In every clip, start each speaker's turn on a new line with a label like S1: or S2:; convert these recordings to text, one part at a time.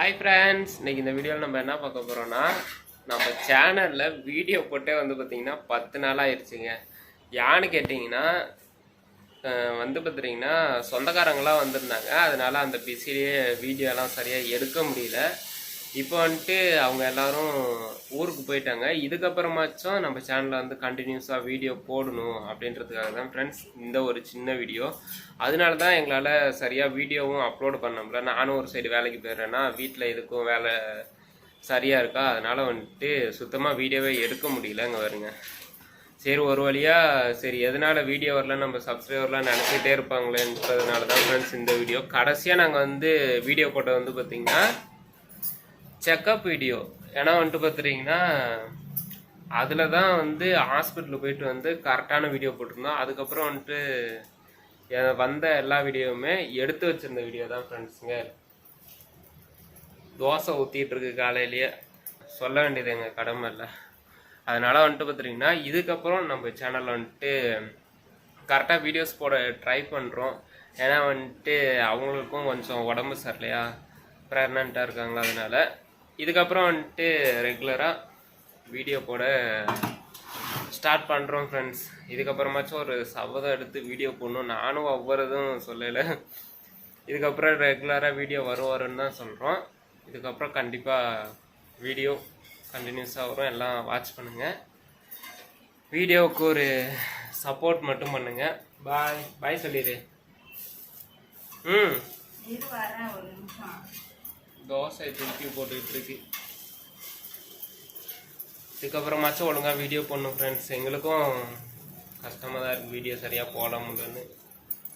S1: Hi friends இன்னைக்கு இந்த வீடியோவில் நம்ம என்ன பார்க்க போகிறோன்னா நம்ம சேனலில் வீடியோ போட்டே வந்து பார்த்திங்கன்னா பத்து நாள் ஆயிடுச்சுங்க யான்னு கேட்டிங்கன்னா வந்து பார்த்துட்டிங்கன்னா சொந்தக்காரங்களாம் வந்திருந்தாங்க. அதனால் அந்த பிஸிலேயே வீடியோலாம் சரியாக எடுக்க முடியல. இப்போ வந்துட்டு அவங்க எல்லாரும் ஊருக்கு போயிட்டாங்க. இதுக்கப்புறமாச்சும் நம்ம சேனலில் வந்து கண்டினியூஸாக வீடியோ போடணும் அப்படின்றதுக்காக தான் ஃப்ரெண்ட்ஸ் இந்த ஒரு சின்ன வீடியோ அதனால தான் எங்களால் சரியாக வீடியோவும் அப்லோடு பண்ண முடியல. நானும் ஒரு சைடு வேலைக்கு போயிடுறேன்னா வீட்டில் இதுக்கும் வேலை சரியாக இருக்கா? அதனால் வந்துட்டு சுத்தமாக வீடியோவே எடுக்க முடியல இங்கே வருங்க சரி ஒரு வழியாக சரி எதனால வீடியோ வரல நம்ம சப்ஸ்கிரைபர்லாம் நினச்சிக்கிட்டே இருப்பாங்களேன்றதுனால தான் ஃப்ரெண்ட்ஸ் இந்த வீடியோ கடைசியாக நாங்கள் வந்து வீடியோ போட்டது வந்து பார்த்தீங்கன்னா செக்கப் வீடியோ. ஏன்னா வந்துட்டு பார்த்துட்டிங்கன்னா அதில் தான் வந்து ஹாஸ்பிட்டலுக்கு போயிட்டு வந்து கரெக்டான வீடியோ போட்டிருந்தோம். அதுக்கப்புறம் வந்துட்டு வந்த எல்லா வீடியோவுமே எடுத்து வச்சிருந்த வீடியோ தான் ஃப்ரெண்ட்ஸுங்க தோசை ஊற்றிட்டுருக்கு காலையிலேயே. சொல்ல வேண்டியது எங்கள் கடமை இல்லை. அதனால் வந்துட்டு பார்த்துட்டிங்கன்னா இதுக்கப்புறம் நம்ம சேனலில் வந்துட்டு கரெக்டாக வீடியோஸ் போட ட்ரை பண்ணுறோம் ஏன்னா வந்துட்டு அவங்களுக்கும் கொஞ்சம் உடம்பு சரியில்லையா? ப்ரெக்னெண்ட்டாக இருக்காங்க அதனால் இதுக்கப்புறம் வந்துட்டு ரெகுலராக வீடியோ போட ஸ்டார்ட் பண்ணுறோம் ஃப்ரெண்ட்ஸ் இதுக்கப்புறமாச்சும் ஒரு சபதம் எடுத்து வீடியோ போடணும். நானும் ஒவ்வொரு இதுவும் சொல்லலை. இதுக்கப்புறம் ரெகுலராக வீடியோ வரும் வரும்னு தான் சொல்கிறோம் இதுக்கப்புறம் கண்டிப்பாக வீடியோ கண்டினியூஸாக வரும். எல்லாம் வாட்ச் பண்ணுங்கள் வீடியோவுக்கு ஒரு சப்போர்ட் மட்டும் பண்ணுங்கள் பாய் பாய் சொல்லிடு. ம். தோசை திருப்பி போட்டுக்கிட்டு இருக்கு இதுக்கப்புறமாச்சும் ஒழுங்காக வீடியோ பண்ணும் ஃப்ரெண்ட்ஸ் எங்களுக்கும் கஷ்டமாக தான் இருக்குது வீடியோ சரியாக போட முடியலன்னு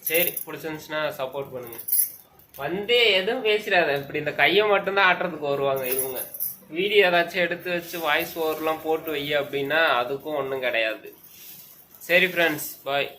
S1: சரி பிடிச்சிருந்துச்சுன்னா சப்போர்ட் பண்ணுங்க. வந்து எதுவும் பேசிடாத. இப்படி இந்த கையை மட்டும்தான் ஆட்டுறதுக்கு வருவாங்க இவங்க. வீடியோ ஏதாச்சும் எடுத்து வச்சு வாய்ஸ் ஓவர்லாம் போட்டு வை அப்படின்னா அதுக்கும் ஒன்றும் கிடையாது. சரி ஃப்ரெண்ட்ஸ் பாய்